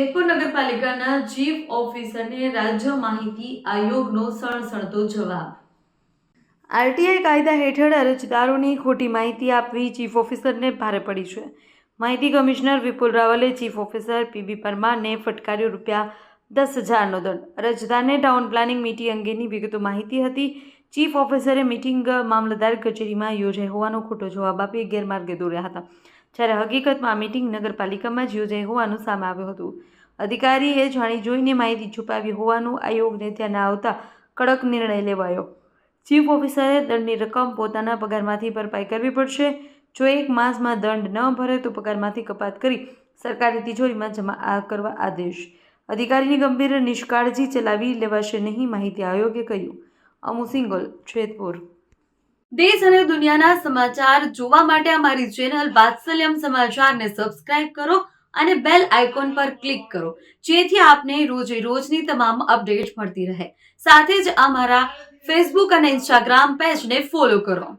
જેતપુર નગરપાલિકાના ચીફ ઓફિસરને રાજ્ય માહિતી આયોગનો સણસણતો જવાબ. આરટીઆઈ કાયદા હેઠળ અરજદારોની ખોટી માહિતી આપવી ચીફ ઓફિસરને ભારે પડી છે. માહિતી કમિશનર વિપુલ રાવલે ચીફ ઓફિસર પીબી પરમારને ફટકાર્યો રૂપિયા દસ હજારનો દંડ. અરજદારને ટાઉન પ્લાનિંગ મીટિંગ અંગેની વિગતો માહિતી હતી. ચીફ ઓફિસરે મીટિંગ મામલતદાર કચેરીમાં યોજાઈ હોવાનો ખોટો જવાબ આપી ગેરમાર્ગે દોર્યા હતા. જ્યારે હકીકતમાં આ મીટિંગ નગરપાલિકામાં જ યોજાઈ હોવાનું સામે આવ્યું હતું. અધિકારીએ જાણી જોઈને માહિતી છુપાવી હોવાનું આયોગને ધ્યાને આવતા કડક નિર્ણય લેવાયો. ચીફ ઓફિસરે દંડની રકમ પોતાના પગારમાંથી ભરપાઈ કરવી પડશે. જો એક માસમાં દંડ ન ભરે તો પગારમાંથી કપાત કરી સરકારી તિજોરીમાં જમા આ કરવા આદેશ. અધિકારીની ગંભીર નિષ્કાળજી ચલાવી લેવાશે નહીં, માહિતી આયોગે કહ્યું. અમુ સિંગોલ જેતપુર દેશ અને દુનિયાના સમાચાર જોવા માટે અમારી ચેનલ વાત્સલ્યમ સમાચારને સબસ્ક્રાઇબ કરો અને બેલ આઇકોન પર ક્લિક કરો, જેથી આપને રોજે રોજની તમામ અપડેટ મળતી રહે. સાથે જ અમારા ફેસબુક અને ઇન્સ્ટાગ્રામ પેજને ફોલો કરો.